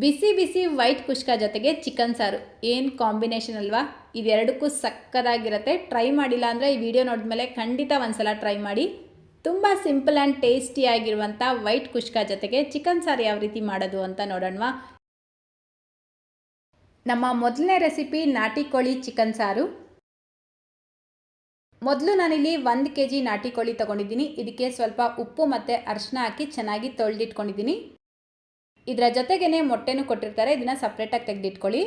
ಬಿಸಿ ಬಿಸಿ white kushka ಜೊತೆಗೆ chicken ಸಾರು. ಏನು ಕಾಂಬಿನೇಷನ್ ಅಲ್ವಾ? ಇದೆರಡಕ್ಕೂ ಸಕ್ಕದಾಗಿರುತ್ತೆ. ಟ್ರೈ ಮಾಡಿಲ್ಲ ಅಂದರೆ ಈ ವಿಡಿಯೋ ನೋಡಿದ್ಮೇಲೆ ಖಂಡಿತ ಒಂದ್ಸಲ ಟ್ರೈ ಮಾಡಿ. ತುಂಬ ಸಿಂಪಲ್ ಆ್ಯಂಡ್ ಟೇಸ್ಟಿಯಾಗಿರುವಂಥ ವೈಟ್ ಕುಷ್ಕ ಜೊತೆಗೆ ಚಿಕನ್ ಸಾರು ಯಾವ ರೀತಿ ಮಾಡೋದು ಅಂತ ನೋಡೋಣವಾ? ನಮ್ಮ ಮೊದಲನೇ ರೆಸಿಪಿ ನಾಟಿ ಕೋಳಿ ಚಿಕನ್ ಸಾರು. ಮೊದಲು ನಾನಿಲ್ಲಿ ಒಂದು ಕೆ ಜಿ ನಾಟಿ ಕೋಳಿ ತೊಗೊಂಡಿದ್ದೀನಿ. ಇದಕ್ಕೆ ಸ್ವಲ್ಪ ಉಪ್ಪು ಮತ್ತು ಅರಿಶಿನ ಹಾಕಿ ಚೆನ್ನಾಗಿ ತೊಳೆದಿಟ್ಕೊಂಡಿದ್ದೀನಿ. ಇದರ ಜೊತೆಗೇ ಮೊಟ್ಟೆನೂ ಕೊಟ್ಟಿರ್ತಾರೆ, ಇದನ್ನು ಸಪ್ರೇಟಾಗಿ ತೆಗೆದಿಟ್ಕೊಳ್ಳಿ.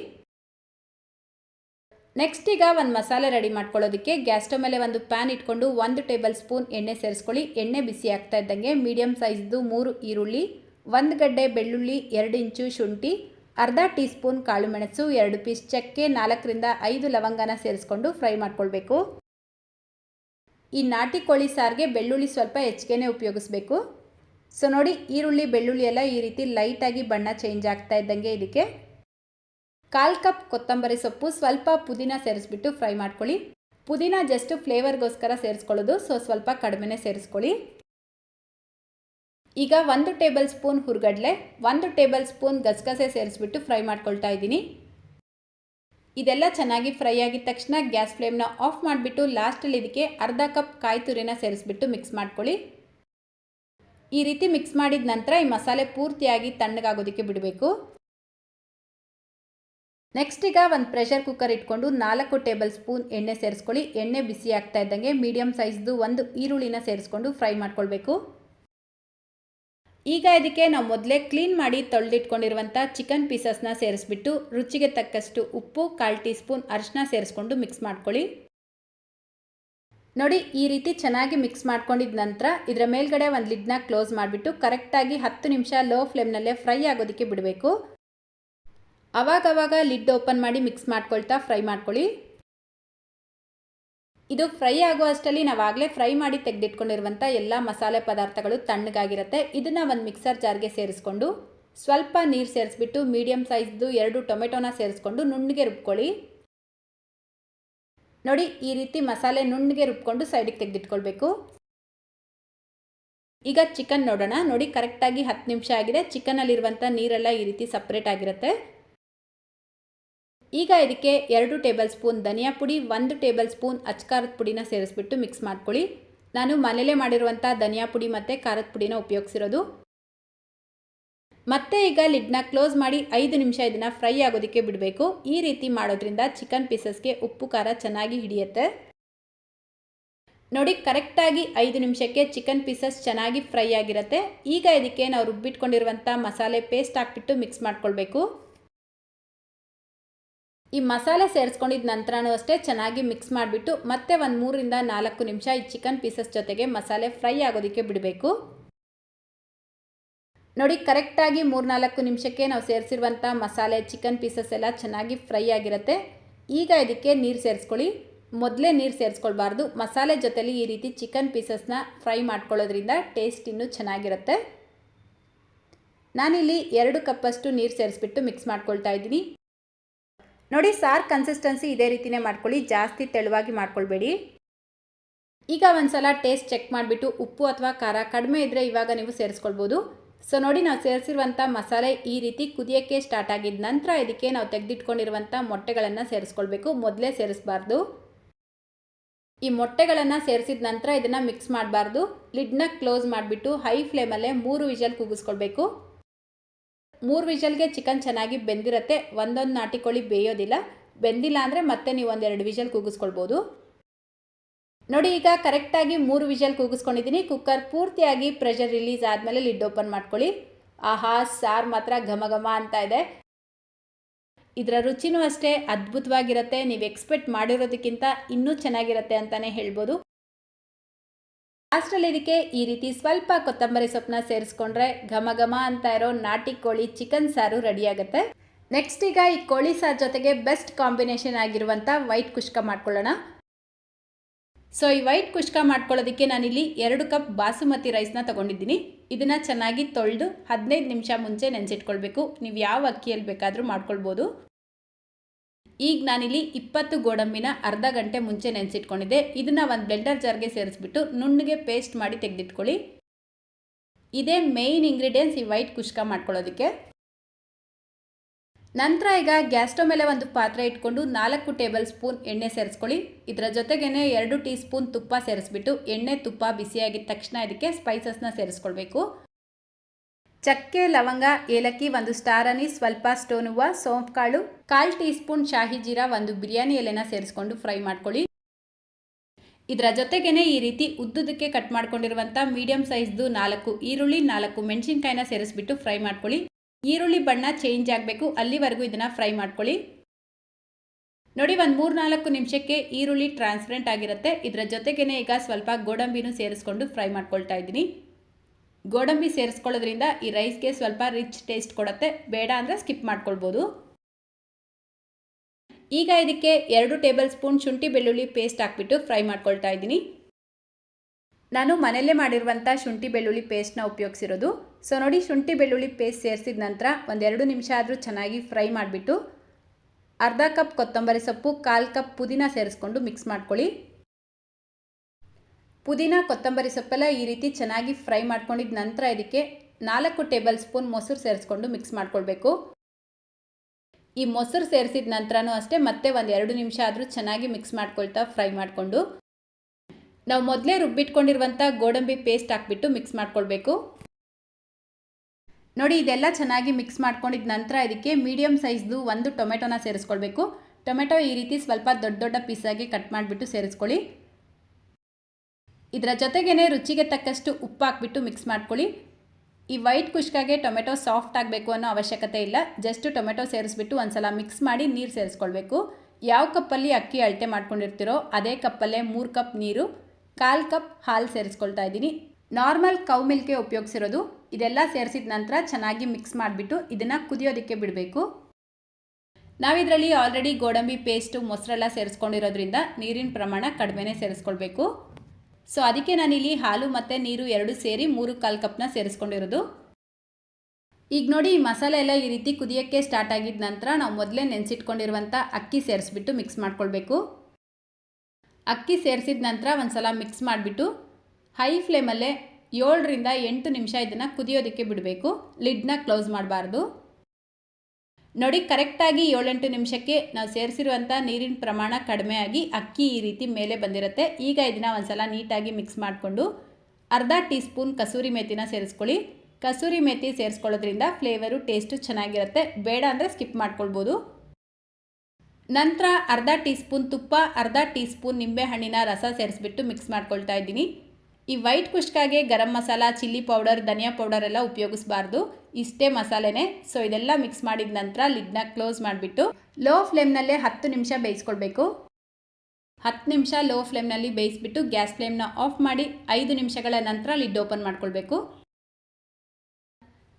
ನೆಕ್ಸ್ಟ್ ಈಗ ಒಂದು ಮಸಾಲೆ ರೆಡಿ ಮಾಡ್ಕೊಳ್ಳೋದಕ್ಕೆ ಗ್ಯಾಸ್ ಮೇಲೆ ಒಂದು ಪ್ಯಾನ್ ಇಟ್ಕೊಂಡು ಒಂದು ಟೇಬಲ್ ಸ್ಪೂನ್ ಎಣ್ಣೆ ಸೇರಿಸ್ಕೊಳ್ಳಿ. ಎಣ್ಣೆ ಬಿಸಿ ಆಗ್ತಾ ಇದ್ದಂಗೆ ಮೀಡಿಯಮ್ ಸೈಜ್ದು ಮೂರು ಈರುಳ್ಳಿ, ಒಂದು ಗಡ್ಡೆ ಬೆಳ್ಳುಳ್ಳಿ, ಎರಡು ಇಂಚು ಶುಂಠಿ, ಅರ್ಧ ಟೀ ಸ್ಪೂನ್ ಕಾಳು ಮೆಣಸು, ಎರಡು ಪೀಸ್ ಚಕ್ಕೆ, ನಾಲ್ಕರಿಂದ ಐದು ಲವಂಗನ ಸೇರಿಸ್ಕೊಂಡು ಫ್ರೈ ಮಾಡ್ಕೊಳ್ಬೇಕು. ಈ ನಾಟಿ ಕೋಳಿ ಸಾರಿಗೆ ಬೆಳ್ಳುಳ್ಳಿ ಸ್ವಲ್ಪ ಹೆಚ್ಚಿಗೆನೇ ಉಪಯೋಗಿಸ್ಬೇಕು. ಸೊ ನೋಡಿ ಈರುಳ್ಳಿ, ಬೆಳ್ಳುಳ್ಳಿ ಎಲ್ಲ ಈ ರೀತಿ ಲೈಟಾಗಿ ಬಣ್ಣ ಚೇಂಜ್ ಆಗ್ತಾ ಇದ್ದಂಗೆ ಇದಕ್ಕೆ. ಕಾಲು ಕಪ್ ಕೊತ್ತಂಬರಿ ಸೊಪ್ಪು ಸ್ವಲ್ಪ ಪುದೀನ ಸೇರಿಸ್ಬಿಟ್ಟು ಫ್ರೈ ಮಾಡ್ಕೊಳ್ಳಿ. ಪುದೀನ ಜಸ್ಟ್ ಫ್ಲೇವರ್ಗೋಸ್ಕರ ಸೇರಿಸ್ಕೊಳ್ಳೋದು ಸೊ ಸ್ವಲ್ಪ ಕಡಿಮೆನೇ ಸೇರಿಸ್ಕೊಳ್ಳಿ. ಈಗ ಒಂದು ಟೇಬಲ್ ಸ್ಪೂನ್ ಹುರ್ಗಡ್ಲೆ, ಒಂದು ಟೇಬಲ್ ಸ್ಪೂನ್ ಗಸಗಸೆ ಸೇರಿಸ್ಬಿಟ್ಟು ಫ್ರೈ ಮಾಡ್ಕೊಳ್ತಾ ಇದ್ದೀನಿ. ಇದೆಲ್ಲ ಚೆನ್ನಾಗಿ ಫ್ರೈ ಆಗಿದ ತಕ್ಷಣ ಗ್ಯಾಸ್ ಫ್ಲೇಮ್ನ ಆಫ್ ಮಾಡಿಬಿಟ್ಟು ಲಾಸ್ಟಲ್ಲಿ ಇದಕ್ಕೆ ಅರ್ಧ ಕಪ್ ಕಾಯಿ ತುರಿನ ಸೇರಿಸ್ಬಿಟ್ಟು ಮಿಕ್ಸ್ ಮಾಡ್ಕೊಳ್ಳಿ. ಈ ರೀತಿ ಮಿಕ್ಸ್ ಮಾಡಿದ ನಂತರ ಈ ಮಸಾಲೆ ಪೂರ್ತಿಯಾಗಿ ತಣ್ಣಗಾಗೋದಕ್ಕೆ ಬಿಡಬೇಕು. ನೆಕ್ಸ್ಟ್ ಈಗ ಒಂದು ಪ್ರೆಷರ್ ಕುಕ್ಕರ್ ಇಟ್ಕೊಂಡು ನಾಲ್ಕು ಟೇಬಲ್ ಸ್ಪೂನ್ ಎಣ್ಣೆ ಸೇರಿಸ್ಕೊಳ್ಳಿ. ಎಣ್ಣೆ ಬಿಸಿ ಆಗ್ತಾ ಇದ್ದಂಗೆ ಮೀಡಿಯಮ್ ಸೈಜ್ದು ಒಂದು ಈರುಳ್ಳಿನ ಸೇರಿಸ್ಕೊಂಡು ಫ್ರೈ ಮಾಡ್ಕೊಳ್ಬೇಕು. ಈಗ ಇದಕ್ಕೆ ನಾವು ಮೊದಲೇ ಕ್ಲೀನ್ ಮಾಡಿ ತೊಳೆದಿಟ್ಕೊಂಡಿರುವಂಥ ಚಿಕನ್ ಪೀಸಸ್ನ ಸೇರಿಸ್ಬಿಟ್ಟು ರುಚಿಗೆ ತಕ್ಕಷ್ಟು ಉಪ್ಪು, ಕಾಲು ಟೀ ಸ್ಪೂನ್ ಅರಿಶಿನ ಸೇರಿಸ್ಕೊಂಡು ಮಿಕ್ಸ್ ಮಾಡ್ಕೊಳ್ಳಿ. ನೋಡಿ, ಈ ರೀತಿ ಚೆನ್ನಾಗಿ ಮಿಕ್ಸ್ ಮಾಡ್ಕೊಂಡಿದ ನಂತರ ಇದರ ಮೇಲ್ಗಡೆ ಒಂದು ಲಿಡ್ನ ಕ್ಲೋಸ್ ಮಾಡಿಬಿಟ್ಟು ಕರೆಕ್ಟಾಗಿ ಹತ್ತು ನಿಮಿಷ ಲೋ ಫ್ಲೇಮ್ನಲ್ಲೇ ಫ್ರೈ ಆಗೋದಕ್ಕೆ ಬಿಡಬೇಕು. ಅವಾಗವಾಗ ಲಿಡ್ ಓಪನ್ ಮಾಡಿ ಮಿಕ್ಸ್ ಮಾಡ್ಕೊಳ್ತಾ ಫ್ರೈ ಮಾಡ್ಕೊಳ್ಳಿ. ಇದು ಫ್ರೈ ಆಗೋ ಅಷ್ಟರಲ್ಲಿ ನಾವಾಗಲೇ ಫ್ರೈ ಮಾಡಿ ತೆಗೆದಿಟ್ಕೊಂಡಿರುವಂಥ ಎಲ್ಲ ಮಸಾಲೆ ಪದಾರ್ಥಗಳು ತಣ್ಣಗಾಗಿರುತ್ತೆ. ಇದನ್ನು ಒಂದು ಮಿಕ್ಸರ್ ಜಾರ್ಗೆ ಸೇರಿಸ್ಕೊಂಡು ಸ್ವಲ್ಪ ನೀರು ಸೇರಿಸ್ಬಿಟ್ಟು ಮೀಡಿಯಮ್ ಸೈಜ್ದು ಎರಡು ಟೊಮೆಟೊನ ಸೇರಿಸ್ಕೊಂಡು ನುಣ್ಣಗೆ ರುಬ್ಕೊಳ್ಳಿ. ನೋಡಿ, ಈ ರೀತಿ ಮಸಾಲೆ ನುಣ್ಣಗೆ ರುಬ್ಕೊಂಡು ಸೈಡಿಗೆ ತೆಗೆದಿಟ್ಕೊಳ್ಬೇಕು. ಈಗ ಚಿಕನ್ ನೋಡೋಣ. ನೋಡಿ, ಕರೆಕ್ಟಾಗಿ ಹತ್ತು ನಿಮಿಷ ಆಗಿದೆ. ಚಿಕನಲ್ಲಿರುವಂಥ ನೀರೆಲ್ಲ ಈ ರೀತಿ ಸಪ್ರೇಟ್ ಆಗಿರುತ್ತೆ. ಈಗ ಇದಕ್ಕೆ ಎರಡು ಟೇಬಲ್ ಸ್ಪೂನ್ ಧನಿಯಾ ಪುಡಿ, ಒಂದು ಟೇಬಲ್ ಸ್ಪೂನ್ ಅಚ್ಕಾರದ ಪುಡಿನ ಸೇರಿಸ್ಬಿಟ್ಟು ಮಿಕ್ಸ್ ಮಾಡ್ಕೊಳ್ಳಿ. ನಾನು ಮನೇಲೇ ಮಾಡಿರುವಂಥ ಧನಿಯಾ ಪುಡಿ ಮತ್ತು ಖಾರದ ಪುಡಿನ ಉಪಯೋಗಿಸಿರೋದು. ಮತ್ತೆ ಈಗ ಲಿಡ್ನ ಕ್ಲೋಸ್ ಮಾಡಿ ಐದು ನಿಮಿಷ ಇದನ್ನು ಫ್ರೈ ಆಗೋದಕ್ಕೆ ಬಿಡಬೇಕು. ಈ ರೀತಿ ಮಾಡೋದ್ರಿಂದ ಚಿಕನ್ ಪೀಸಸ್ಗೆ ಉಪ್ಪು, ಖಾರ ಚೆನ್ನಾಗಿ ಹಿಡಿಯುತ್ತೆ. ನೋಡಿ, ಕರೆಕ್ಟಾಗಿ ಐದು ನಿಮಿಷಕ್ಕೆ ಚಿಕನ್ ಪೀಸಸ್ ಚೆನ್ನಾಗಿ ಫ್ರೈ ಆಗಿರುತ್ತೆ. ಈಗ ಇದಕ್ಕೆ ನಾವು ರುಬ್ಬಿಟ್ಕೊಂಡಿರುವಂಥ ಮಸಾಲೆ ಪೇಸ್ಟ್ ಹಾಕ್ಬಿಟ್ಟು ಮಿಕ್ಸ್ ಮಾಡ್ಕೊಳ್ಬೇಕು. ಈ ಮಸಾಲೆ ಸೇರಿಸ್ಕೊಂಡಿದ ನಂತರನೂ ಅಷ್ಟೇ ಚೆನ್ನಾಗಿ ಮಿಕ್ಸ್ ಮಾಡಿಬಿಟ್ಟು ಮತ್ತೆ ಒಂದು ಮೂರಿಂದ ನಾಲ್ಕು ನಿಮಿಷ ಈ ಚಿಕನ್ ಪೀಸಸ್ ಜೊತೆಗೆ ಮಸಾಲೆ ಫ್ರೈ ಆಗೋದಕ್ಕೆ ಬಿಡಬೇಕು. ನೋಡಿ, ಕರೆಕ್ಟಾಗಿ ಮೂರ್ನಾಲ್ಕು ನಿಮಿಷಕ್ಕೆ ನಾವು ಸೇರಿಸಿರುವಂಥ ಮಸಾಲೆ, ಚಿಕನ್ ಪೀಸಸ್ ಎಲ್ಲ ಚೆನ್ನಾಗಿ ಫ್ರೈ ಆಗಿರುತ್ತೆ. ಈಗ ಇದಕ್ಕೆ ನೀರು ಸೇರಿಸ್ಕೊಳ್ಳಿ. ಮೊದಲೇ ನೀರು ಸೇರಿಸ್ಕೊಳ್ಬಾರ್ದು. ಮಸಾಲೆ ಜೊತೆಯಲ್ಲಿ ಈ ರೀತಿ ಚಿಕನ್ ಪೀಸಸ್ನ ಫ್ರೈ ಮಾಡ್ಕೊಳ್ಳೋದ್ರಿಂದ ಟೇಸ್ಟ್ ಇನ್ನೂ ಚೆನ್ನಾಗಿರುತ್ತೆ. ನಾನಿಲ್ಲಿ ಎರಡು ಕಪ್ಪಷ್ಟು ನೀರು ಸೇರಿಸ್ಬಿಟ್ಟು ಮಿಕ್ಸ್ ಮಾಡ್ಕೊಳ್ತಾ ಇದ್ದೀನಿ. ನೋಡಿ, ಸಾರ್ ಕನ್ಸಿಸ್ಟೆನ್ಸಿ ಇದೇ ರೀತಿಯೇ ಮಾಡ್ಕೊಳ್ಳಿ. ಜಾಸ್ತಿ ತೆಳುವಾಗಿ ಮಾಡ್ಕೊಳ್ಬೇಡಿ. ಈಗ ಒಂದ್ಸಲ ಟೇಸ್ಟ್ ಚೆಕ್ ಮಾಡಿಬಿಟ್ಟು ಉಪ್ಪು ಅಥವಾ ಖಾರ ಕಡಿಮೆ ಇದ್ದರೆ ಇವಾಗ ನೀವು ಸೇರಿಸ್ಕೊಳ್ಬೋದು. ಸೊ ನೋಡಿ, ನಾವು ಸೇರಿಸಿರುವಂಥ ಮಸಾಲೆ ಈ ರೀತಿ ಕುದಿಯೋಕ್ಕೆ ಸ್ಟಾರ್ಟ್ ಆಗಿದ ನಂತರ ಇದಕ್ಕೆ ನಾವು ತೆಗೆದಿಟ್ಕೊಂಡಿರುವಂಥ ಮೊಟ್ಟೆಗಳನ್ನು ಸೇರಿಸ್ಕೊಳ್ಬೇಕು. ಮೊದಲೇ ಸೇರಿಸಬಾರ್ದು. ಈ ಮೊಟ್ಟೆಗಳನ್ನು ಸೇರಿಸಿದ ನಂತರ ಇದನ್ನು ಮಿಕ್ಸ್ ಮಾಡಬಾರ್ದು. ಲಿಡ್ನ ಕ್ಲೋಸ್ ಮಾಡಿಬಿಟ್ಟು ಹೈ ಫ್ಲೇಮಲ್ಲೇ ಮೂರು ವಿಷಲ್ ಕೂಗಿಸ್ಕೊಳ್ಬೇಕು. ಮೂರು ವಿಷಲ್ಗೆ ಚಿಕನ್ ಚೆನ್ನಾಗಿ ಬೆಂದಿರತ್ತೆ. ಒಂದೊಂದು ನಾಟಿ ಕೋಳಿ ಬೇಯೋದಿಲ್ಲ. ಬೆಂದಿಲ್ಲ ಅಂದರೆ ಮತ್ತೆ ನೀವು ಒಂದೆರಡು ವಿಷಲ್ ಕೂಗಿಸ್ಕೊಳ್ಬೋದು. ನೋಡಿ, ಈಗ ಕರೆಕ್ಟಾಗಿ ಮೂರು ವಿಷಲ್ ಕೂಗಿಸ್ಕೊಂಡಿದ್ದೀನಿ. ಕುಕ್ಕರ್ ಪೂರ್ತಿಯಾಗಿ ಪ್ರೆಷರ್ ರಿಲೀಸ್ ಆದಮೇಲೆ ಲಿಡ್ ಓಪನ್ ಮಾಡ್ಕೊಳ್ಳಿ. ಆಹಾ, ಸಾರು ಮಾತ್ರ ಘಮ ಘಮ ಅಂತ ಇದೆ. ಇದರ ರುಚಿನೂ ಅಷ್ಟೇ ಅದ್ಭುತವಾಗಿರುತ್ತೆ. ನೀವು ಎಕ್ಸ್ಪೆಕ್ಟ್ ಮಾಡಿರೋದಕ್ಕಿಂತ ಇನ್ನೂ ಚೆನ್ನಾಗಿರುತ್ತೆ ಅಂತಲೇ ಹೇಳ್ಬೋದು. ಲಾಸ್ಟಲ್ಲಿ ಇದಕ್ಕೆ ಈ ರೀತಿ ಸ್ವಲ್ಪ ಕೊತ್ತಂಬರಿ ಸೊಪ್ಪನ್ನ ಸೇರಿಸ್ಕೊಂಡ್ರೆ ಘಮ ಘಮ ಅಂತ ಇರೋ ನಾಟಿ ಕೋಳಿ ಚಿಕನ್ ಸಾರು ರೆಡಿಯಾಗುತ್ತೆ ನೆಕ್ಸ್ಟ್ ಈಗ ಈ ಕೋಳಿ ಸಾರು ಜೊತೆಗೆ ಬೆಸ್ಟ್ ಕಾಂಬಿನೇಷನ್ ಆಗಿರುವಂಥ ವೈಟ್ ಕುಷ್ಕ ಮಾಡ್ಕೊಳ್ಳೋಣ. ಸೊ ಈ ವೈಟ್ ಕುಷ್ಕ ಮಾಡ್ಕೊಳ್ಳೋದಕ್ಕೆ ನಾನಿಲ್ಲಿ ಎರಡು ಕಪ್ ಬಾಸುಮತಿ ರೈಸ್ನ ತೊಗೊಂಡಿದ್ದೀನಿ. ಇದನ್ನು ಚೆನ್ನಾಗಿ ತೊಳೆದು ಹದಿನೈದು ನಿಮಿಷ ಮುಂಚೆ ನೆನೆಸಿಟ್ಕೊಳ್ಬೇಕು. ನೀವು ಯಾವ ಅಕ್ಕಿಯಲ್ಲಿ ಬೇಕಾದರೂ ಮಾಡ್ಕೊಳ್ಬೋದು. ಈಗ ನಾನಿಲ್ಲಿ ಇಪ್ಪತ್ತು ಗೋಡಂಬಿನ ಅರ್ಧ ಗಂಟೆ ಮುಂಚೆ ನೆನೆಸಿಟ್ಕೊಂಡಿದ್ದೆ. ಇದನ್ನು ಒಂದು ಬ್ಲೆಂಡರ್ ಜಾರ್ಗೆ ಸೇರಿಸ್ಬಿಟ್ಟು ನುಣ್ಣಗೆ ಪೇಸ್ಟ್ ಮಾಡಿ ತೆಗೆದಿಟ್ಕೊಳ್ಳಿ. ಇದೇ ಮೇಯ್ನ್ ಇಂಗ್ರೀಡಿಯೆಂಟ್ಸ್ ಈ ವೈಟ್ ಕುಷ್ಕ ಮಾಡ್ಕೊಳ್ಳೋದಕ್ಕೆ. ನಂತರ ಈಗ ಗ್ಯಾಸ್ ಸ್ಟವ್ ಮೇಲೆ ಒಂದು ಪಾತ್ರೆ ಇಟ್ಕೊಂಡು ನಾಲ್ಕು ಟೇಬಲ್ ಸ್ಪೂನ್ ಎಣ್ಣೆ ಸೇರಿಸ್ಕೊಳ್ಳಿ. ಇದರ ಜೊತೆಗೇನೆ ಎರಡು ಟೀ ಸ್ಪೂನ್ ತುಪ್ಪ ಸೇರಿಸ್ಬಿಟ್ಟು ಎಣ್ಣೆ ತುಪ್ಪ ಬಿಸಿಯಾಗಿದ ತಕ್ಷಣ ಇದಕ್ಕೆ ಸ್ಪೈಸಸ್ನ ಸೇರಿಸ್ಕೊಳ್ಬೇಕು. ಚಕ್ಕೆ, ಲವಂಗ, ಏಲಕ್ಕಿ ಒಂದು ಸ್ಟಾರ್ ಅನಿ, ಸ್ವಲ್ಪ ಸ್ಟೋನ್ ಹೂವು, ಸೋಂಪು ಕಾಳು, ಕಾಲು ಟೀ ಸ್ಪೂನ್ ಶಾಹಿ ಜೀರಾ ಒಂದು ಬಿರಿಯಾನಿ ಎಲೆನ ಸೇರಿಸ್ಕೊಂಡು ಫ್ರೈ ಮಾಡ್ಕೊಳ್ಳಿ. ಇದರ ಜೊತೆಗೇನೆ ಈ ರೀತಿ ಉದ್ದುದಕ್ಕೆ ಕಟ್ ಮಾಡ್ಕೊಂಡಿರುವಂಥ ಮೀಡಿಯಂ ಸೈಜ್ದು ನಾಲ್ಕು ಈರುಳ್ಳಿ, ನಾಲ್ಕು ಮೆಣಸಿನ್ಕಾಯಿನ ಸೇರಿಸ್ಬಿಟ್ಟು ಫ್ರೈ ಮಾಡ್ಕೊಳ್ಳಿ. ಈರುಳ್ಳಿ ಬಣ್ಣ ಚೇಂಜ್ ಆಗಬೇಕು. ಅಲ್ಲಿವರೆಗೂ ಇದನ್ನು ಫ್ರೈ ಮಾಡ್ಕೊಳ್ಳಿ. ನೋಡಿ, ಒಂದು ಮೂರು ನಾಲ್ಕು ನಿಮಿಷಕ್ಕೆ ಈರುಳ್ಳಿ ಟ್ರಾನ್ಸ್ಪರೆಂಟ್ ಆಗಿರುತ್ತೆ. ಇದರ ಜೊತೆಗೇನೆ ಈಗ ಸ್ವಲ್ಪ ಗೋಡಂಬಿನೂ ಸೇರಿಸ್ಕೊಂಡು ಫ್ರೈ ಮಾಡ್ಕೊಳ್ತಾ ಇದ್ದೀನಿ. ಗೋಡಂಬಿ ಸೇರಿಸ್ಕೊಳ್ಳೋದ್ರಿಂದ ಈ ರೈಸ್ಗೆ ಸ್ವಲ್ಪ ರಿಚ್ ಟೇಸ್ಟ್ ಕೊಡುತ್ತೆ. ಬೇಡ ಅಂದರೆ ಸ್ಕಿಪ್ ಮಾಡ್ಕೊಳ್ಬೋದು. ಈಗ ಇದಕ್ಕೆ ಎರಡು ಟೇಬಲ್ ಸ್ಪೂನ್ ಶುಂಠಿ ಬೆಳ್ಳುಳ್ಳಿ ಪೇಸ್ಟ್ ಹಾಕ್ಬಿಟ್ಟು ಫ್ರೈ ಮಾಡ್ಕೊಳ್ತಾ ಇದ್ದೀನಿ. ನಾನು ಮನೆಯಲ್ಲೇ ಮಾಡಿರುವಂಥ ಶುಂಠಿ ಬೆಳ್ಳುಳ್ಳಿ ಪೇಸ್ಟ್ನ ಉಪಯೋಗಿಸಿರೋದು. ಸೊ ನೋಡಿ, ಶುಂಠಿ ಬೆಳ್ಳುಳ್ಳಿ ಪೇಸ್ಟ್ ಸೇರಿಸಿದ ನಂತರ ಒಂದೆರಡು ನಿಮಿಷ ಆದರೂ ಚೆನ್ನಾಗಿ ಫ್ರೈ ಮಾಡಿಬಿಟ್ಟು ಅರ್ಧ ಕಪ್ ಕೊತ್ತಂಬರಿ ಸೊಪ್ಪು, ಕಾಲು ಕಪ್ ಪುದೀನ ಸೇರಿಸ್ಕೊಂಡು ಮಿಕ್ಸ್ ಮಾಡ್ಕೊಳ್ಳಿ. ಪುದೀನ, ಕೊತ್ತಂಬರಿ ಸೊಪ್ಪೆಲ್ಲ ಈ ರೀತಿ ಚೆನ್ನಾಗಿ ಫ್ರೈ ಮಾಡ್ಕೊಂಡಿದ ನಂತರ ಇದಕ್ಕೆ ನಾಲ್ಕು ಟೇಬಲ್ ಸ್ಪೂನ್ ಮೊಸರು ಸೇರಿಸ್ಕೊಂಡು ಮಿಕ್ಸ್ ಮಾಡ್ಕೊಳ್ಬೇಕು. ಈ ಮೊಸರು ಸೇರಿಸಿದ ನಂತರನೂ ಅಷ್ಟೇ ಮತ್ತೆ ಒಂದು ಎರಡು ನಿಮಿಷ ಆದರೂ ಚೆನ್ನಾಗಿ ಮಿಕ್ಸ್ ಮಾಡ್ಕೊಳ್ತಾ ಫ್ರೈ ಮಾಡಿಕೊಂಡು. ನಾವು ಮೊದಲೇ ರುಬ್ಬಿಟ್ಕೊಂಡಿರುವಂಥ ಗೋಡಂಬಿ ಪೇಸ್ಟ್ ಹಾಕ್ಬಿಟ್ಟು ಮಿಕ್ಸ್ ಮಾಡ್ಕೊಳ್ಬೇಕು. ನೋಡಿ, ಇದೆಲ್ಲ ಚೆನ್ನಾಗಿ ಮಿಕ್ಸ್ ಮಾಡ್ಕೊಂಡಿದ್ದ ನಂತರ ಇದಕ್ಕೆ ಮೀಡಿಯಮ್ ಸೈಜ್ದು ಒಂದು ಟೊಮೆಟೊನ ಸೇರಿಸ್ಕೊಳ್ಬೇಕು. ಟೊಮೆಟೊ ಈ ರೀತಿ ಸ್ವಲ್ಪ ದೊಡ್ಡ ದೊಡ್ಡ ಪೀಸಾಗಿ ಕಟ್ ಮಾಡಿಬಿಟ್ಟು ಸೇರಿಸ್ಕೊಳ್ಳಿ. ಇದರ ಜೊತೆಗೇ ರುಚಿಗೆ ತಕ್ಕಷ್ಟು ಉಪ್ಪು ಹಾಕ್ಬಿಟ್ಟು ಮಿಕ್ಸ್ ಮಾಡ್ಕೊಳ್ಳಿ. ಈ ವೈಟ್ ಕುಷ್ಕಾಗೆ ಟೊಮೆಟೊ ಸಾಫ್ಟ್ ಆಗಬೇಕು ಅನ್ನೋ ಅವಶ್ಯಕತೆ ಇಲ್ಲ. ಜಸ್ಟ್ ಟೊಮೆಟೊ ಸೇರಿಸ್ಬಿಟ್ಟು ಒಂದ್ಸಲ ಮಿಕ್ಸ್ ಮಾಡಿ ನೀರು ಸೇರಿಸ್ಕೊಳ್ಬೇಕು. ಯಾವ ಕಪ್ಪಲ್ಲಿ ಅಕ್ಕಿ ಅಳತೆ ಮಾಡ್ಕೊಂಡಿರ್ತೀರೋ, ಅದೇ ಕಪ್ಪಲ್ಲೇ ಮೂರು ಕಪ್ ನೀರು, ಕಾಲು ಕಪ್ ಹಾಲು ಸೇರಿಸ್ಕೊಳ್ತಾ ಇದ್ದೀನಿ. ನಾರ್ಮಲ್ ಕೌ ಮಿಲ್ಕೆ ಉಪಯೋಗಿಸಿರೋದು, ಇದೆಲ್ಲ ಸೇರಿಸಿದ ನಂತರ ಚೆನ್ನಾಗಿ ಮಿಕ್ಸ್ ಮಾಡಿಬಿಟ್ಟು ಇದನ್ನು ಕುದಿಯೋದಕ್ಕೆ ಬಿಡಬೇಕು. ನಾವಿದರಲ್ಲಿ ಆಲ್ರೆಡಿ ಗೋಡಂಬಿ ಪೇಸ್ಟು, ಮೊಸರೆಲ್ಲ ಸೇರಿಸ್ಕೊಂಡಿರೋದ್ರಿಂದ ನೀರಿನ ಪ್ರಮಾಣ ಕಡಿಮೆನೇ ಸೇರಿಸ್ಕೊಳ್ಬೇಕು. ಸೊ, ಅದಕ್ಕೆ ನಾನಿಲ್ಲಿ ಹಾಲು ಮತ್ತು ನೀರು ಎರಡು ಸೇರಿ ಮೂರು ಕಾಲು ಕಪ್ನ ಸೇರಿಸ್ಕೊಂಡಿರೋದು. ಈಗ ನೋಡಿ ಮಸಾಲೆ ಎಲ್ಲ ಈ ರೀತಿ ಕುದಿಯೋಕ್ಕೆ ಸ್ಟಾರ್ಟ್ ಆಗಿದ ನಂತರ ನಾವು ಮೊದಲೇ ನೆನೆಸಿಟ್ಕೊಂಡಿರುವಂಥ ಅಕ್ಕಿ ಸೇರಿಸ್ಬಿಟ್ಟು ಮಿಕ್ಸ್ ಮಾಡ್ಕೊಳ್ಬೇಕು. ಅಕ್ಕಿ ಸೇರಿಸಿದ ನಂತರ ಒಂದು ಸಲ ಮಿಕ್ಸ್ ಮಾಡಿಬಿಟ್ಟು ಹೈ ಫ್ಲೇಮಲ್ಲೇ ಏಳರಿಂದ ಎಂಟು ನಿಮಿಷ ಇದನ್ನು ಕುದಿಯೋದಕ್ಕೆ ಬಿಡಬೇಕು. ಲಿಡ್ನ ಕ್ಲೋಸ್ ಮಾಡಬಾರ್ದು. ನೋಡಿ, ಕರೆಕ್ಟಾಗಿ ಏಳೆಂಟು ನಿಮಿಷಕ್ಕೆ ನಾವು ಸೇರಿಸಿರುವಂಥ ನೀರಿನ ಪ್ರಮಾಣ ಕಡಿಮೆ ಆಗಿ ಅಕ್ಕಿ ಈ ರೀತಿ ಮೇಲೆ ಬಂದಿರುತ್ತೆ. ಈಗ ಇದನ್ನು ಒಂದ್ಸಲ ನೀಟಾಗಿ ಮಿಕ್ಸ್ ಮಾಡಿಕೊಂಡು ಅರ್ಧ ಟೀ ಸ್ಪೂನ್ ಕಸೂರಿ ಮೇಥಿನ ಸೇರಿಸ್ಕೊಳ್ಳಿ. ಕಸೂರಿ ಮೇಥಿ ಸೇರಿಸ್ಕೊಳ್ಳೋದ್ರಿಂದ ಫ್ಲೇವರು, ಟೇಸ್ಟು ಚೆನ್ನಾಗಿರುತ್ತೆ. ಬೇಡ ಅಂದರೆ ಸ್ಕಿಪ್ ಮಾಡ್ಕೊಳ್ಬೋದು. ನಂತರ ಅರ್ಧ ಟೀ ಸ್ಪೂನ್ ತುಪ್ಪ, ಅರ್ಧ ಟೀ ಸ್ಪೂನ್ ನಿಂಬೆಹಣ್ಣಿನ ರಸ ಸೇರಿಸ್ಬಿಟ್ಟು ಮಿಕ್ಸ್ ಮಾಡ್ಕೊಳ್ತಾ ಇದ್ದೀನಿ. ಈ ವೈಟ್ ಕುಷ್ಕಾಗೆ ಗರಂ ಮಸಾಲ, ಚಿಲ್ಲಿ ಪೌಡರ್, ಧನಿಯಾ ಪೌಡರ್ ಎಲ್ಲ ಉಪಯೋಗಿಸಬಾರ್ದು. ಇಷ್ಟೇ ಮಸಾಲೆನೇ. ಸೊ ಇದೆಲ್ಲ ಮಿಕ್ಸ್ ಮಾಡಿದ ನಂತರ ಲಿಡ್ನ ಕ್ಲೋಸ್ ಮಾಡಿಬಿಟ್ಟು ಲೋ ಫ್ಲೇಮ್ನಲ್ಲೇ ಹತ್ತು ನಿಮಿಷ ಬೇಯಿಸ್ಕೊಳ್ಬೇಕು. ಹತ್ತು ನಿಮಿಷ ಲೋ ಫ್ಲೇಮ್ನಲ್ಲಿ ಬೇಯಿಸ್ಬಿಟ್ಟು ಗ್ಯಾಸ್ ಫ್ಲೇಮ್ನ ಆಫ್ ಮಾಡಿ ಐದು ನಿಮಿಷಗಳ ನಂತರ ಲಿಡ್ ಓಪನ್ ಮಾಡ್ಕೊಳ್ಬೇಕು.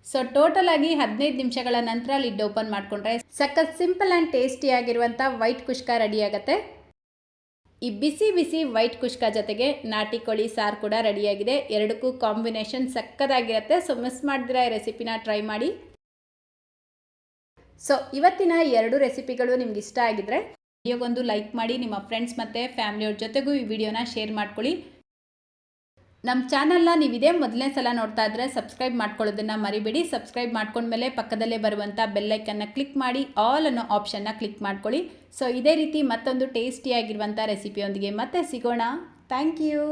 ಸೊ ಟೋಟಲ್ ಆಗಿ ಹದಿನೈದು ನಿಮಿಷಗಳ ನಂತರ ಲಿಡ್ ಓಪನ್ ಮಾಡಿಕೊಂಡ್ರೆ ಸಖತ್ ಸಿಂಪಲ್ ಆ್ಯಂಡ್ ಟೇಸ್ಟಿಯಾಗಿರುವಂಥ ವೈಟ್ ಕುಷ್ಕ ರೆಡಿ ಆಗುತ್ತೆ. ಈ ಬಿಸಿ ಬಿಸಿ ವೈಟ್ ಕುಷ್ಕ ಜೊತೆಗೆ ನಾಟಿ ಕೋಳಿ ಸಾರು ಕೂಡ ರೆಡಿಯಾಗಿದೆ. ಎರಡಕ್ಕೂ ಕಾಂಬಿನೇಷನ್ ಸಕ್ಕದಾಗಿರುತ್ತೆ. ಸೊ ಮಿಸ್ ಮಾಡಿದ್ರೆ ಈ ರೆಸಿಪಿನ ಟ್ರೈ ಮಾಡಿ. ಸೊ ಇವತ್ತಿನ ಎರಡು ರೆಸಿಪಿಗಳು ನಿಮ್ಗೆ ಇಷ್ಟ ಆಗಿದ್ರೆ, ವಿಡಿಯೋಗೊಂದು ಲೈಕ್ ಮಾಡಿ, ನಿಮ್ಮ ಫ್ರೆಂಡ್ಸ್ ಮತ್ತು ಫ್ಯಾಮಿಲಿಯವ್ರ ಜೊತೆಗೂ ಈ ವಿಡಿಯೋನ ಶೇರ್ ಮಾಡ್ಕೊಳ್ಳಿ. ನಮ್ಮ ಚಾನಲ್ನ ನೀವು ಇದೇ ಮೊದಲನೇ ಸಲ ನೋಡ್ತಾ ಇದ್ರೆ ಸಬ್ಸ್ಕ್ರೈಬ್ ಮಾಡ್ಕೊಳ್ಳೋದನ್ನು ಮರಿಬೇಡಿ. ಸಬ್ಸ್ಕ್ರೈಬ್ ಮಾಡ್ಕೊಂಡ್ಮೇಲೆ ಪಕ್ಕದಲ್ಲೇ ಬರುವಂಥ ಬೆಲ್ಲೈಕನ್ನು ಕ್ಲಿಕ್ ಮಾಡಿ ಆಲ್ ಅನ್ನೋ ಆಪ್ಷನ್ನ ಕ್ಲಿಕ್ ಮಾಡ್ಕೊಳ್ಳಿ. ಸೊ ಇದೇ ರೀತಿ ಮತ್ತೊಂದು ಟೇಸ್ಟಿಯಾಗಿರುವಂಥ ರೆಸಿಪಿಯೊಂದಿಗೆ ಮತ್ತೆ ಸಿಗೋಣ. Thank you